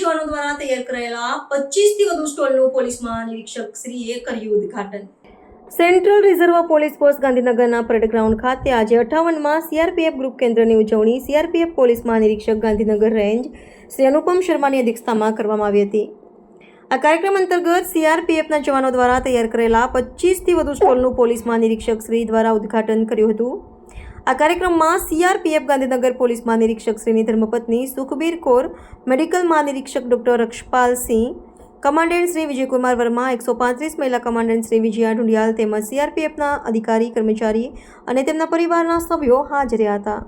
જવાનો દ્વારા તૈયાર કરાયેલા પચીસથી વધુ સ્ટોલનું પોલીસ મહાનિરીક્ષક શ્રીએ કર્યું ઉદ્ઘાટન. સેન્ટ્રલ રિઝર્વ પોલીસ ફોર્સ ગાંધીનગરના પરેડ ગ્રાઉન્ડ ખાતે આજે અઠાવનમાં સીઆરપીએફ ગ્રુપ કેન્દ્રની ઉજવણી સીઆરપીએફ પોલીસ મહાનિરીક્ષક ગાંધીનગર રેન્જ શ્રી અનુપમ શર્માની અધ્યક્ષતામાં કરવામાં આવી હતી. આ કાર્યક્રમ અંતર્ગત સીઆરપીએફના જવાનો દ્વારા તૈયાર કરેલા પચીસથી વધુ સ્ટોલનું પોલીસ મહાનિરીક્ષક શ્રી દ્વારા ઉદ્ઘાટન કર્યું હતું. આ કાર્યક્રમમાં સીઆરપીએફ ગાંધીનગર પોલીસ મહાનિરીક્ષક શ્રીની ધર્મપત્ની સુખબીર કૌર, મેડિકલ મહાનિરીક્ષક ડૉક્ટર રક્ષપાલસિંહ કમાન્ડન્ટ શ્રી વિજયકુમાર વર્મા, એકસો પાંત્રીસ મહિલા કમાન્ડન્ટ શ્રી વિજયા ઢુંડિયાલ તેમજ સીઆરપીએફના અધિકારી કર્મચારી અને તેમના પરિવારના સભ્યો હાજર હતા.